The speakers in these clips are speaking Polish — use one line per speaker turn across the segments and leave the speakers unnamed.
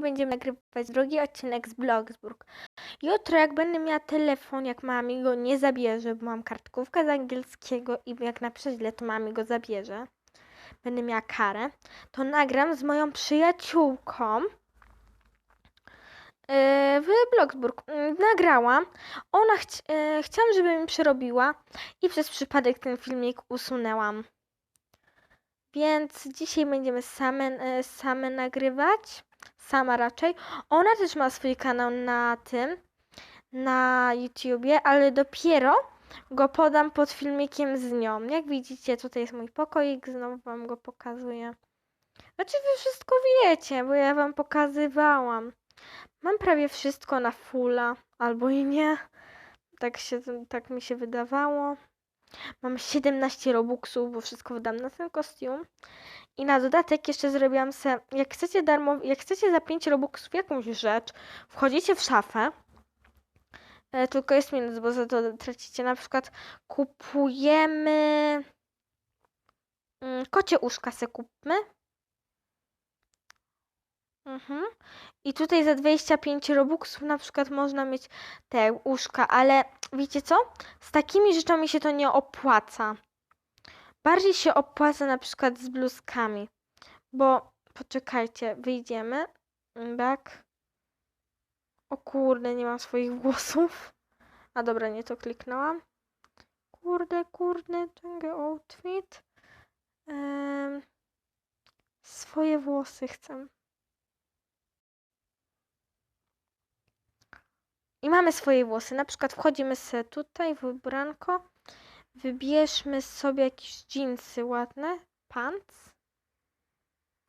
będziemy nagrywać drugi odcinek z Blogsburg. Jutro, jak będę miała telefon, jak mama mi go nie zabierze, bo mam kartkówkę z angielskiego i jak napiszę źle, to mama mi go zabierze, będę miała karę, to nagram z moją przyjaciółką yy, w Blogsburg. Yy, Nagrałam. Ona chci- yy, chciałam, żeby mi przerobiła i przez przypadek ten filmik usunęłam. Więc dzisiaj będziemy same, e, same nagrywać. Sama raczej. Ona też ma swój kanał na tym, na YouTubie, ale dopiero go podam pod filmikiem z nią. Jak widzicie, tutaj jest mój pokoik, znowu wam go pokazuję. Znaczy wy wszystko wiecie, bo ja wam pokazywałam. Mam prawie wszystko na fulla, albo i nie. Tak, się, tak mi się wydawało. Mam 17 robuxów, bo wszystko wydam na ten kostium. I na dodatek jeszcze zrobiłam se, jak chcecie darmo, jak chcecie za 5 robuxów jakąś rzecz, wchodzicie w szafę. E, tylko jest minus, bo za to tracicie. Na przykład kupujemy mm, kocie uszka se kupmy. Mhm. I tutaj za 25 robuxów na przykład można mieć te uszka, ale wiecie co? Z takimi rzeczami się to nie opłaca. Bardziej się opłaca na przykład z bluzkami, bo poczekajcie, wyjdziemy. Back. O kurde, nie mam swoich włosów. A dobra, nie to kliknęłam. Kurde, kurde, ten outfit. Em, swoje włosy chcę. I mamy swoje włosy. Na przykład wchodzimy sobie tutaj w ubranko. Wybierzmy sobie jakieś dżinsy ładne. Pants.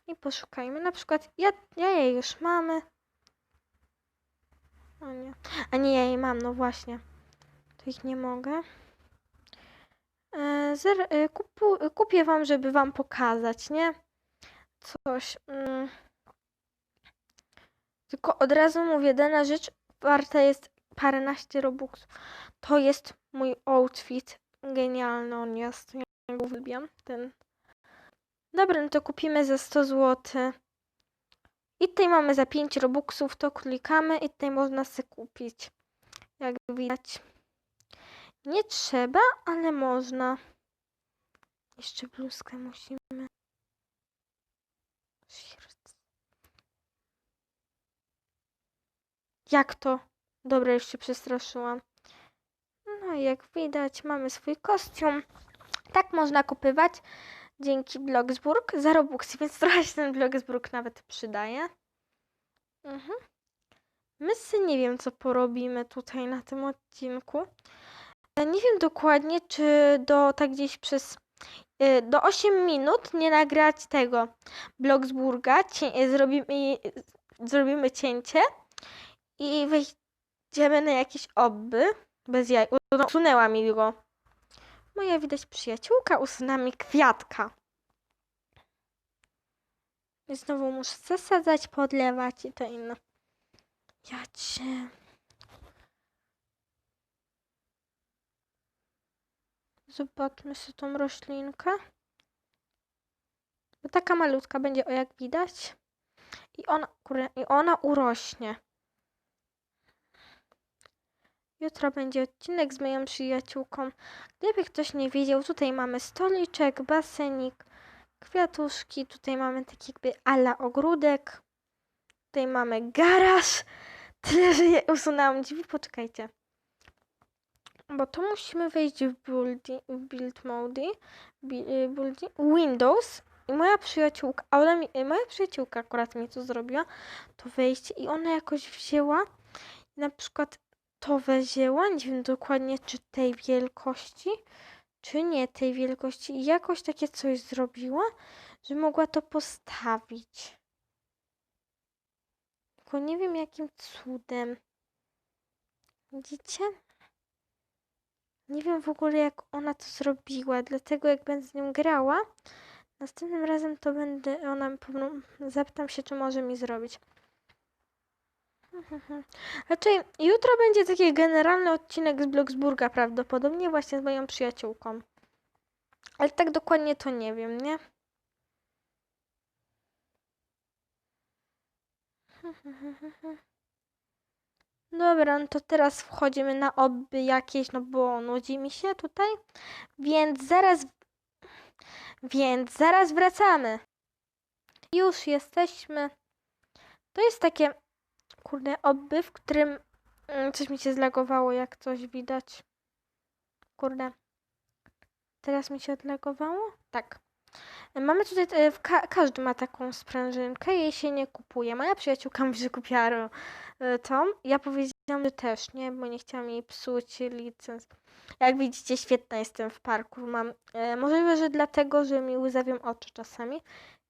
I poszukajmy. Na przykład ja, ja je już mamy. O nie. A nie, ja je mam, no właśnie. To ich nie mogę. E, zer, e, kupu, kupię wam, żeby wam pokazać, nie? Coś. Mm. Tylko od razu mówię, dana rzecz warta jest paręnaście robuxów. To jest mój outfit. Genialny on jest. Ja go uwielbiam. Ten. Dobra, no to kupimy za 100 zł. I tutaj mamy za 5 robuxów, to klikamy i tutaj można sobie kupić. Jak widać. Nie trzeba, ale można. Jeszcze bluzkę musimy. Jak to? Dobra, już się przestraszyłam. No i jak widać, mamy swój kostium. Tak można kupywać dzięki Blogsburg za Robuxy, więc trochę się ten Blogsburg nawet przydaje. Mhm. My sobie nie wiem, co porobimy tutaj na tym odcinku. E, Nie wiem dokładnie, czy do tak gdzieś przez e, do 8 minut nie nagrać tego Blogsburga. E, zrobimy, zrobimy cięcie i wejdziemy na jakieś obby. Bez jaj. Usunęła mi go. Moja widać przyjaciółka usunęła mi kwiatka. I znowu muszę zasadzać, podlewać i to inne. Ja cię. Zobaczmy sobie tą roślinkę. Bo taka malutka będzie, o jak widać. I ona, kurde, i ona urośnie. Jutro będzie odcinek z moją przyjaciółką. Gdyby ktoś nie wiedział, tutaj mamy stoliczek, basenik, kwiatuszki. Tutaj mamy taki jakby ala ogródek. Tutaj mamy garaż. Tyle, że je usunęłam drzwi. Poczekajcie. Bo to musimy wejść w, buildi, w build mode, y, buildi, Windows i moja przyjaciółka, ona mi, y, moja przyjaciółka akurat mi to zrobiła, to wejście i ona jakoś wzięła na przykład to wzięła, nie wiem dokładnie czy tej wielkości, czy nie tej wielkości i jakoś takie coś zrobiła, że mogła to postawić. Tylko nie wiem jakim cudem. Widzicie? Nie wiem w ogóle jak ona to zrobiła, dlatego jak będę z nią grała, następnym razem to będę, ona zapytam się, czy może mi zrobić. Raczej jutro będzie taki generalny odcinek z Bloksburga prawdopodobnie właśnie z moją przyjaciółką. Ale tak dokładnie to nie wiem, nie? Dobra, no to teraz wchodzimy na obby jakieś, no bo nudzi mi się tutaj. Więc zaraz. Więc zaraz wracamy. Już jesteśmy. To jest takie. Kurde, obby, w którym mm, coś mi się zlagowało, jak coś widać. Kurde. Teraz mi się odlagowało? Tak. Mamy tutaj, e, ka każdy ma taką sprężynkę, jej się nie kupuje. Moja przyjaciółka mówi, że kupiła e, tą. Ja powiedziałam, że też nie, bo nie chciałam jej psuć licens. Jak widzicie, świetna jestem w parku. Mam, e, możliwe, że dlatego, że mi łzawią oczy czasami.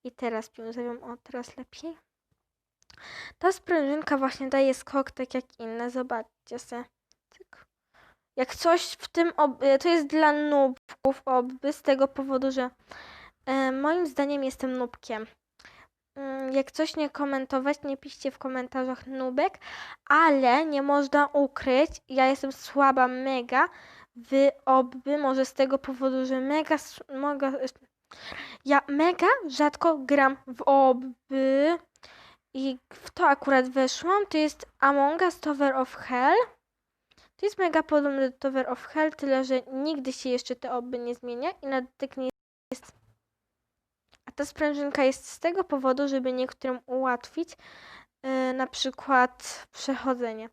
I teraz mi łzawią o, teraz lepiej. Ta sprężynka właśnie daje skok tak jak inne. Zobaczcie se. Jak coś w tym, e, to jest dla nubków obby z tego powodu, że E, moim zdaniem jestem nubkiem. Mm, Jak coś nie komentować, nie piszcie w komentarzach nubek, ale nie można ukryć, ja jestem słaba mega w obby, może z tego powodu, że mega, mega ja mega rzadko gram w obby i w to akurat weszłam, to jest Among Us Tower of Hell. To jest mega podobne do Tower of Hell, tyle że nigdy się jeszcze te obby nie zmienia i na dotyk nie jest a ta sprężynka jest z tego powodu, żeby niektórym ułatwić yy, na przykład przechodzenie.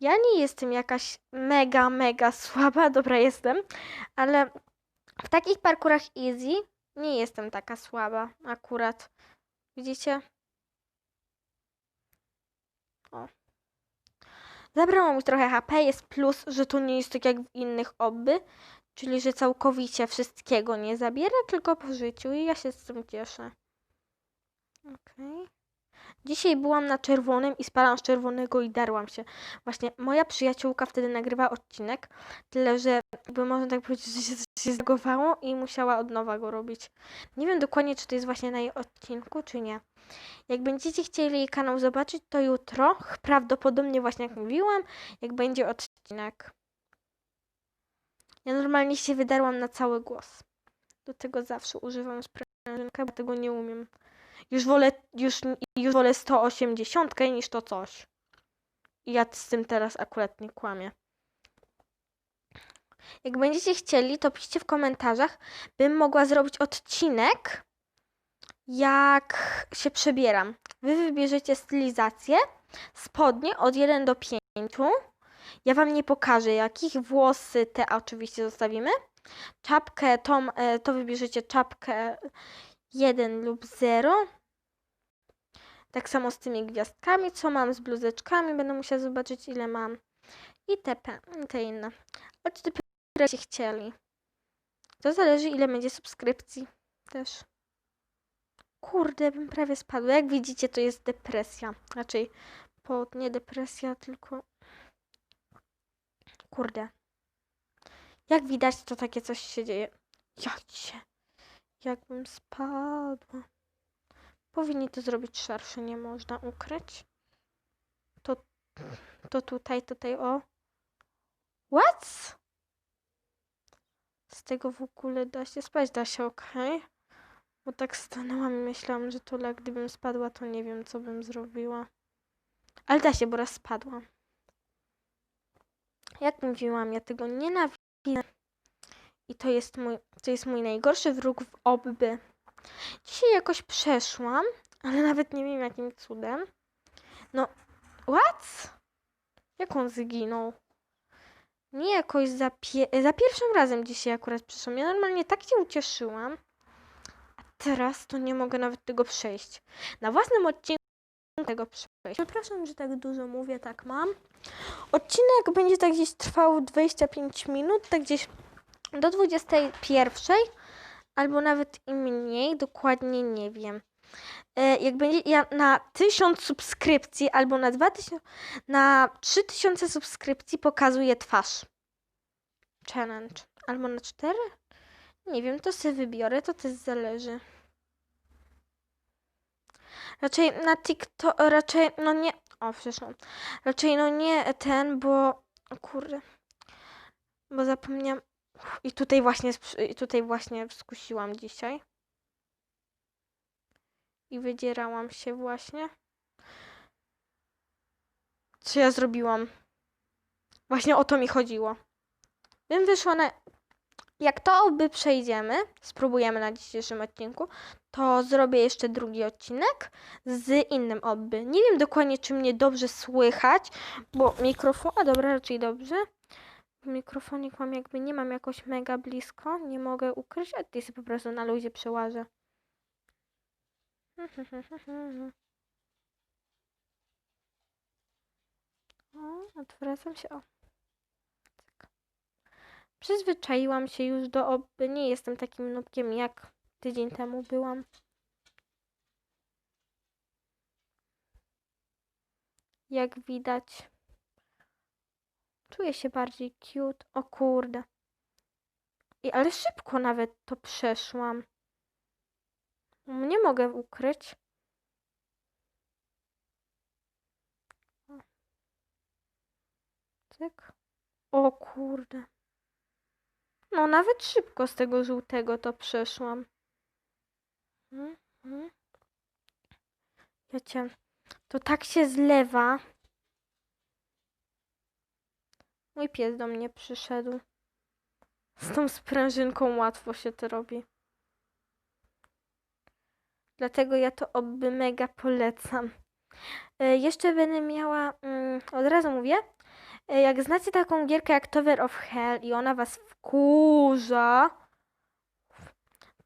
Ja nie jestem jakaś mega, mega słaba, dobra jestem, ale w takich parkurach easy nie jestem taka słaba akurat. Widzicie? Zabrało mi trochę HP, jest plus, że to nie jest tak jak w innych obby, czyli że całkowicie wszystkiego nie zabiera, tylko po życiu i ja się z tym cieszę. Okej. Dzisiaj byłam na czerwonym i spalam z czerwonego i darłam się. Właśnie moja przyjaciółka wtedy nagrywa odcinek, tyle że jakby można tak powiedzieć, że się, się i musiała od nowa go robić. Nie wiem dokładnie, czy to jest właśnie na jej odcinku, czy nie. Jak będziecie chcieli jej kanał zobaczyć, to jutro, prawdopodobnie właśnie jak mówiłam, jak będzie odcinek. Ja normalnie się wydarłam na cały głos. Do tego zawsze używam sprężynkę, bo tego nie umiem. Już wolę, już, już wolę 180 niż to coś. I ja z tym teraz akurat nie kłamię. Jak będziecie chcieli, to piszcie w komentarzach, bym mogła zrobić odcinek, jak się przebieram. Wy wybierzecie stylizację, spodnie od 1 do 5. Ja wam nie pokażę jakich. Włosy te oczywiście zostawimy. Czapkę, tą, e, to wybierzecie czapkę 1 lub 0. Tak samo z tymi gwiazdkami, co mam z bluzeczkami. Będę musiała zobaczyć ile mam. I te, te inne. Choć dopiero będziecie chcieli. To zależy ile będzie subskrypcji też. Kurde, bym prawie spadła. Jak widzicie, to jest depresja. Raczej po, nie depresja, tylko Kurde. Jak widać, to takie coś się dzieje. Jak się. Jakbym spadła. Powinni to zrobić szersze, nie można ukryć. To, to tutaj, tutaj, o. What? Z tego w ogóle da się spać, da się, okej. Bo tak stanęłam i myślałam, że jak gdybym spadła, to nie wiem, co bym zrobiła. Ale da się, bo raz spadłam. Jak mówiłam, ja tego nienawidzę. I to jest mój, to jest mój najgorszy wróg w obby. Dzisiaj jakoś przeszłam, ale nawet nie wiem jakim cudem. No, what? Jak on zginął? Nie jakoś za, pie- za pierwszym razem dzisiaj akurat przeszłam. Ja normalnie tak się ucieszyłam. A teraz to nie mogę nawet tego przejść. Na własnym odcinku tego przejść. Przepraszam, że tak dużo mówię, tak mam. Odcinek będzie tak gdzieś trwał 25 minut, tak gdzieś do 21, albo nawet i mniej, dokładnie nie wiem. E, Jak będzie ja na 1000 subskrypcji albo na 2000, na 3000 subskrypcji pokazuję twarz. Challenge. Albo na 4? Nie wiem, to sobie wybiorę, to też zależy. Raczej na TikTok, raczej, no nie, o, przepraszam. Raczej no nie ten, bo, kurde, bo zapomniałam. I tutaj właśnie, i tutaj właśnie skusiłam dzisiaj. I wydzierałam się właśnie. co ja zrobiłam. Właśnie o to mi chodziło. Bym wyszła na... Jak to oby przejdziemy, spróbujemy na dzisiejszym odcinku, to zrobię jeszcze drugi odcinek z innym obby. Nie wiem dokładnie, czy mnie dobrze słychać, bo mikrofon... A dobra, raczej dobrze. Mikrofonik mam jakby, nie mam jakoś mega blisko, nie mogę ukryć, a ty sobie po prostu na luzie przełażę. O, odwracam się, o. Przyzwyczaiłam się już do obby, nie jestem takim nubkiem jak tydzień temu byłam. Jak widać, czuję się bardziej cute. O kurde. I, ale szybko nawet to przeszłam. Nie mogę ukryć. Cyk. O kurde. No nawet szybko z tego żółtego to przeszłam. Mhm, mhm. Wiecie, to tak się zlewa. Mój pies do mnie przyszedł. Z tą sprężynką łatwo się to robi. Dlatego ja to oby mega polecam. E, jeszcze będę miała, mm, od razu mówię, e, jak znacie taką gierkę jak Tower of Hell i ona was wkurza,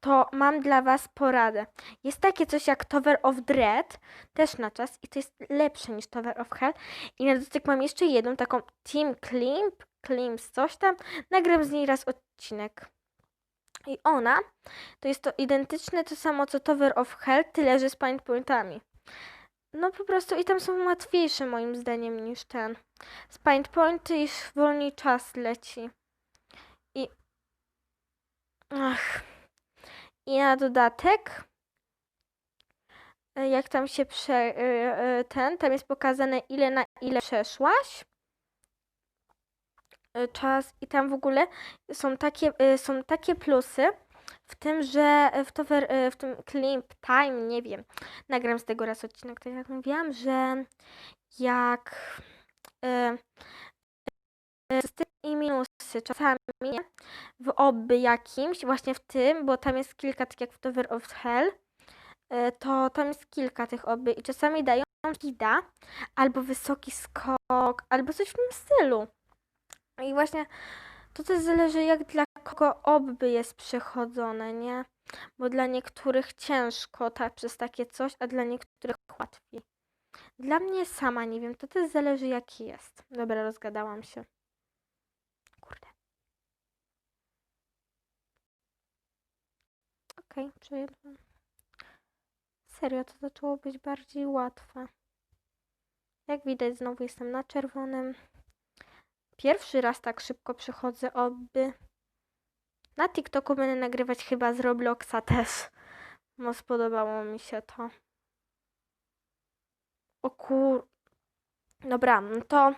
to mam dla was poradę. Jest takie coś jak Tower of Dread, też na czas i to jest lepsze niż Tower of Hell. I na dotyk mam jeszcze jedną taką Team Climb, Climps coś tam. Nagram z niej raz odcinek. I ona to jest to identyczne to samo co Tower of Hell, tyle że z pointami. No po prostu i tam są łatwiejsze moim zdaniem niż ten. Z pointy już wolniej czas leci. I ach. I na dodatek e, jak tam się prze, e, e, ten, tam jest pokazane ile na ile przeszłaś. Czas i tam w ogóle są takie, są takie plusy w tym, że w, tower, w tym Climb Time, nie wiem, nagram z tego raz odcinek, tak jak mówiłam, że jak tym i minusy czasami w obby jakimś, właśnie w tym, bo tam jest kilka, tak jak w Tower of Hell, e, to tam jest kilka tych obby i czasami dają gida, albo wysoki skok, albo coś w tym stylu. I właśnie to też zależy jak dla kogo obby jest przechodzone, nie? Bo dla niektórych ciężko tak, przez takie coś, a dla niektórych łatwiej. Dla mnie sama nie wiem, to też zależy jaki jest. Dobra, rozgadałam się. Kurde. Okej, okay, przejadłam. Serio, to zaczęło być bardziej łatwe. Jak widać, znowu jestem na czerwonym. Pierwszy raz tak szybko przechodzę obby. Na TikToku będę nagrywać chyba z Robloxa też. Bo spodobało mi się to. O kur... Dobra, no to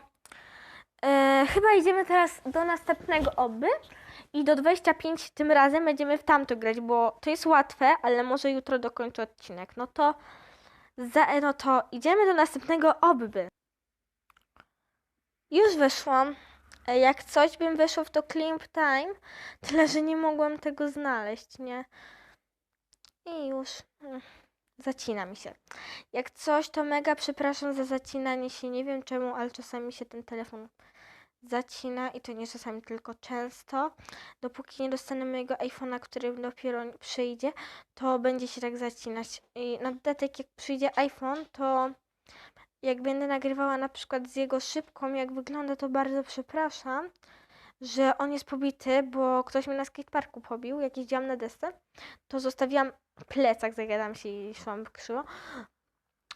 e, chyba idziemy teraz do następnego oby i do 25 tym razem będziemy w tamto grać, bo to jest łatwe, ale może jutro dokończę odcinek. No to, za, no to idziemy do następnego obby. Już weszłam. E, Jak coś bym weszło w to Climb Time, tyle że nie mogłam tego znaleźć, nie? I już. mm, Zacina mi się. Jak coś, to mega przepraszam za zacinanie się. Nie wiem czemu, ale czasami się ten telefon zacina i to nie czasami, tylko często. Dopóki nie dostanę mojego iPhone'a, który dopiero przyjdzie, to będzie się tak zacinać. I na dodatek, jak przyjdzie iPhone, to jak będę nagrywała na przykład z jego szybką, jak wygląda, to bardzo przepraszam, że on jest pobity, bo ktoś mnie na skateparku pobił, jak jeździłam na desce, to zostawiłam plecak, zagadam się i szłam krzywo.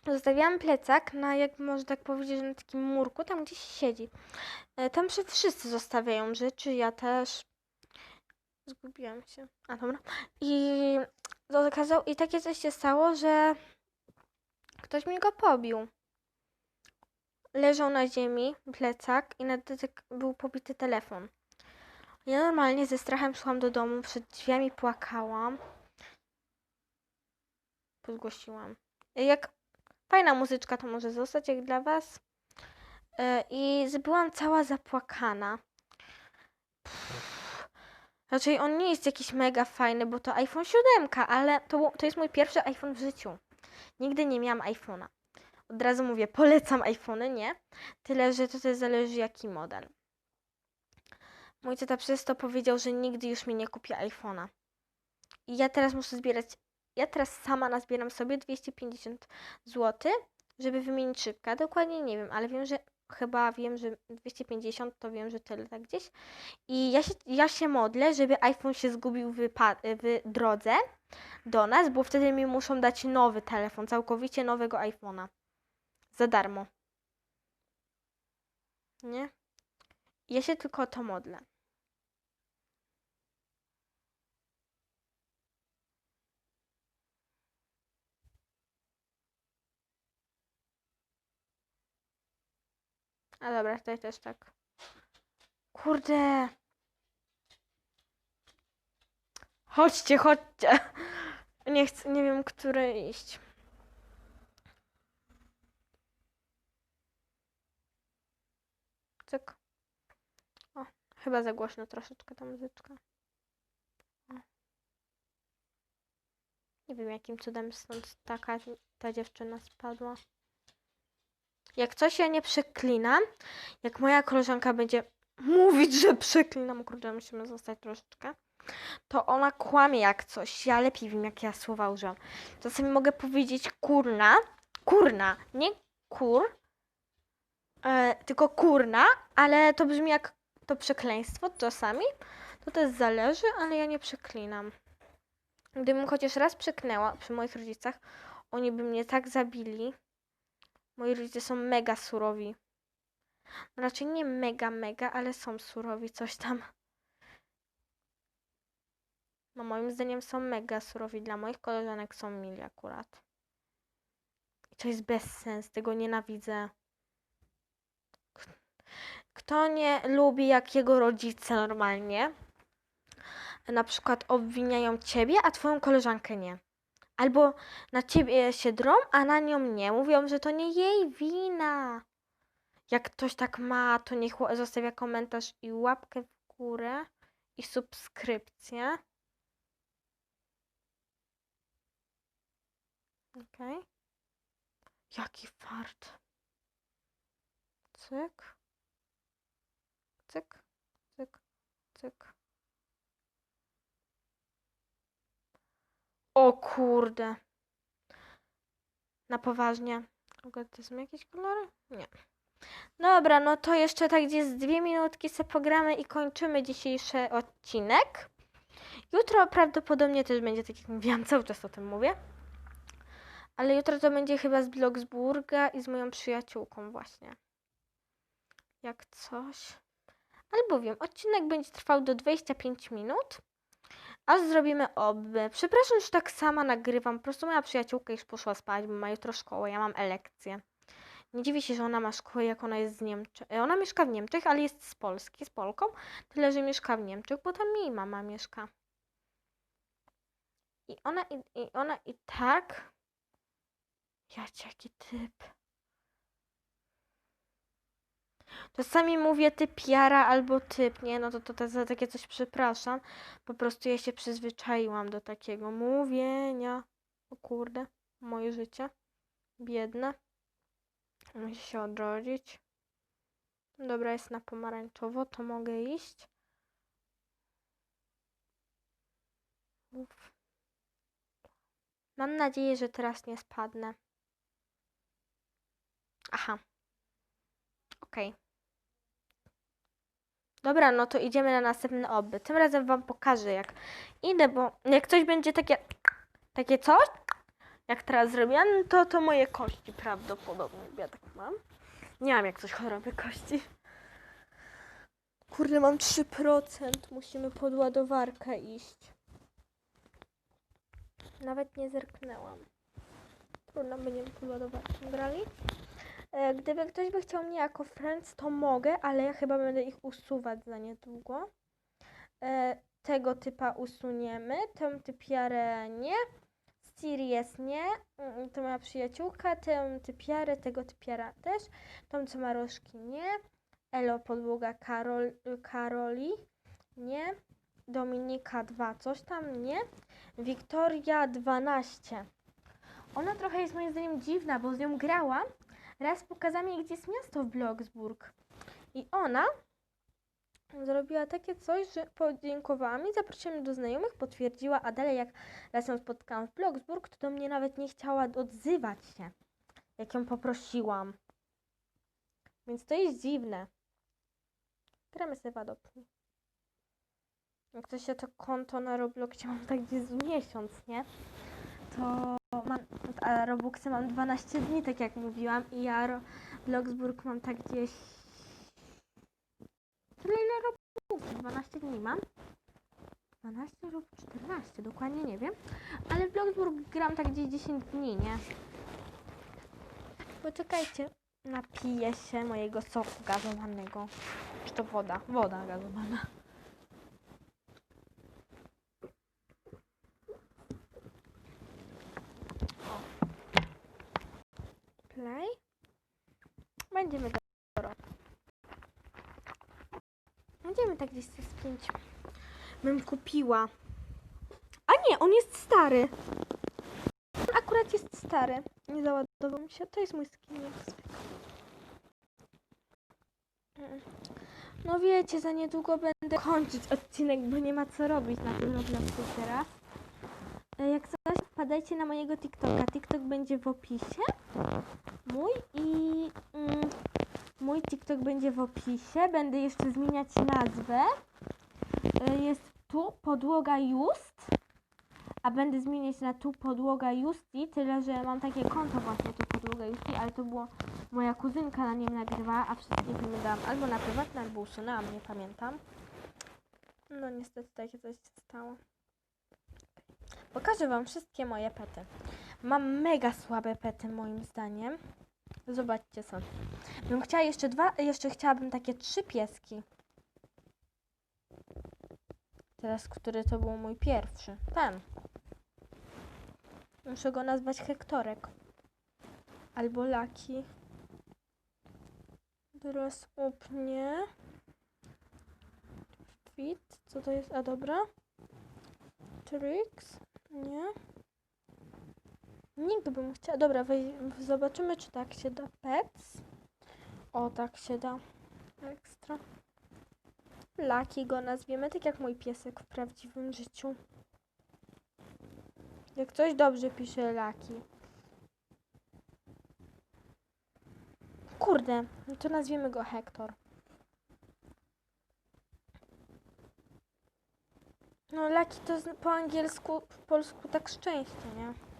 Zostawiłam plecak na, jak można tak powiedzieć, na takim murku, tam gdzieś siedzi. E, Tam przy- wszyscy zostawiają rzeczy, ja też. Zgubiłam się. A dobra. I okazał, i takie coś się stało, że ktoś mi go pobił. Leżał na ziemi plecak i na dodatek był pobity telefon. Ja normalnie ze strachem szłam do domu, przed drzwiami płakałam. Podgłosiłam. Jak fajna muzyczka to może zostać, jak dla was. E, I byłam cała zapłakana. Pff. Raczej on nie jest jakiś mega fajny, bo to iPhone 7, ale to, to jest mój pierwszy iPhone w życiu. Nigdy nie miałam iPhone'a. Od razu mówię, polecam iPhony, nie? Tyle, że to też zależy jaki model. Mój tata przez to powiedział, że nigdy już mi nie kupi iPhone'a. I ja teraz muszę zbierać, ja teraz sama nazbieram sobie 250 zł, żeby wymienić szybkę. Dokładnie nie wiem, ale wiem, że chyba wiem, że 250 to wiem, że tyle tak gdzieś. I ja się, ja się modlę, żeby iPhone się zgubił w, w drodze do nas, bo wtedy mi muszą dać nowy telefon, całkowicie nowego iPhone'a. Za darmo. Nie? Ja się tylko o to modlę. A dobra, tutaj też tak. Kurde. Chodźcie, chodźcie. Nie chcę, nie wiem, który iść. Cyk. O, chyba za głośno troszeczkę ta muzyczka. Nie wiem, jakim cudem stąd taka ta dziewczyna spadła. Jak coś ja nie przeklinam, jak moja koleżanka będzie mówić, że przeklinam, kurde, musimy zostać troszeczkę, to ona kłamie jak coś. Ja lepiej wiem, jakie ja słowa używam. Czasami mogę powiedzieć kurna, kurna, nie kur, e, tylko kurna, ale to brzmi jak to przekleństwo czasami. To też zależy, ale ja nie przeklinam. Gdybym chociaż raz przeknęła przy moich rodzicach, oni by mnie tak zabili. Moi rodzice są mega surowi. Raczej nie mega, mega, ale są surowi, coś tam. No moim zdaniem są mega surowi. Dla moich koleżanek są mili akurat. I to jest bez sens, tego nienawidzę. Kto nie lubi jak jego rodzice normalnie, na przykład obwiniają ciebie, a twoją koleżankę nie. Albo na ciebie się drą, a na nią nie. Mówią, że to nie jej wina. Jak ktoś tak ma, to niech zostawia komentarz i łapkę w górę i subskrypcję. Okej. Jaki fart. Cyk. Cyk. Cyk. Cyk. O kurde. Na poważnie. To są jakieś kolory? Nie. Dobra, no to jeszcze tak gdzieś z dwie minutki se pogramy i kończymy dzisiejszy odcinek. Jutro prawdopodobnie też będzie, tak jak mówiłam, cały czas o tym mówię. Ale jutro to będzie chyba z Bloksburga i z moją przyjaciółką właśnie. Jak coś. Albo wiem, odcinek będzie trwał do 25 minut. Aż zrobimy oby. Przepraszam, że tak sama nagrywam. Po prostu moja przyjaciółka już poszła spać, bo ma jutro szkołę. Ja mam elekcję. Nie dziwię się, że ona ma szkołę, jak ona jest z Niemczech. E, Ona mieszka w Niemczech, ale jest z Polski, z Polką. Tyle, że mieszka w Niemczech, bo tam jej mama mieszka. I ona i, i ona i tak. Jaki typ. Czasami mówię typ Jara albo typ, nie? No to, to, to za takie coś przepraszam. Po prostu ja się przyzwyczaiłam do takiego mówienia. O kurde, moje życie. Biedne. Muszę się odrodzić. Dobra, jest na pomarańczowo, to mogę iść. Uf. Mam nadzieję, że teraz nie spadnę. Aha. Okej. Dobra, no to idziemy na następny oby. Tym razem wam pokażę jak idę, bo jak coś będzie takie takie coś, jak teraz zrobiłam, to to moje kości prawdopodobnie. Ja tak mam. Nie mam jak coś choroby kości. Kurde, mam 3%. Musimy pod ładowarkę iść. Nawet nie zerknęłam. Trudno, będziemy pod ładowarką grali. E, Gdyby ktoś by chciał mnie jako friends, to mogę, ale ja chyba będę ich usuwać za niedługo. E, Tego typa usuniemy, ten typiarę nie. Siri jest nie, mm, to moja przyjaciółka, tę typiarę, tego typiara też, tą co ma rożki nie, Elo podłoga Karol, Karoli nie, Dominika 2 coś tam nie, Wiktoria 12. Ona trochę jest moim zdaniem dziwna, bo z nią grałam, raz pokazała mi gdzie jest miasto w Bloksburg i ona zrobiła takie coś, że podziękowała mi, zaprosiła mnie do znajomych, potwierdziła, a dalej jak raz ją spotkałam w Bloksburg, to do mnie nawet nie chciała odzywać się, jak ją poprosiłam. Więc to jest dziwne. Gramy sobie w adopcji. Jak ktoś się to konto na Robloxie mam tak gdzieś miesiąc, nie? To mam, a Robuxy mam 12 dni, tak jak mówiłam, i ja Bloksburg mam tak gdzieś... Tyle ile Robuxy, 12 dni mam. 12 lub 14, dokładnie nie wiem. Ale w Bloksburg gram tak gdzieś 10 dni, nie? Poczekajcie, napiję się mojego soku gazowanego. Czy to woda? Woda gazowana. Play. Będziemy dopiero. Będziemy tak gdzieś z pięć. Bym kupiła. A nie, on jest stary. On akurat jest stary. Nie załadował mi się. To jest mój skin. Mm. No wiecie, za niedługo będę kończyć odcinek, bo nie ma co robić na tym Robloxie teraz. E, Jak coś, wpadajcie na mojego TikToka. TikTok będzie w opisie. Mój i mm, mój TikTok będzie w opisie. Będę jeszcze zmieniać nazwę. E, Jest tu podłoga Just. A będę zmieniać na tu podłoga Justi, tyle że mam takie konto właśnie tu podłoga Justi, ale to było moja kuzynka na nim nagrywała, a wszystkie filmy dałam albo na prywatne, albo usunęłam, nie pamiętam. No niestety takie coś się stało. Pokażę wam wszystkie moje pety. Mam mega słabe pety moim zdaniem. Zobaczcie są. Bym chciała jeszcze dwa, jeszcze chciałabym takie trzy pieski. Teraz, który to był mój pierwszy? Ten. Muszę go nazwać Hektorek. Albo Laki. Teraz upnie. Fit. Co to jest? A dobra. Trix. Nie. Nigdy bym chciała. Dobra, wej... zobaczymy, czy tak się da. Pets. O, tak się da. Ekstra. Laki go nazwiemy, tak jak mój piesek w prawdziwym życiu. Jak coś dobrze pisze Laki. Kurde, to nazwiemy go Hektor. No Laki to po angielsku, w polsku tak szczęście, nie?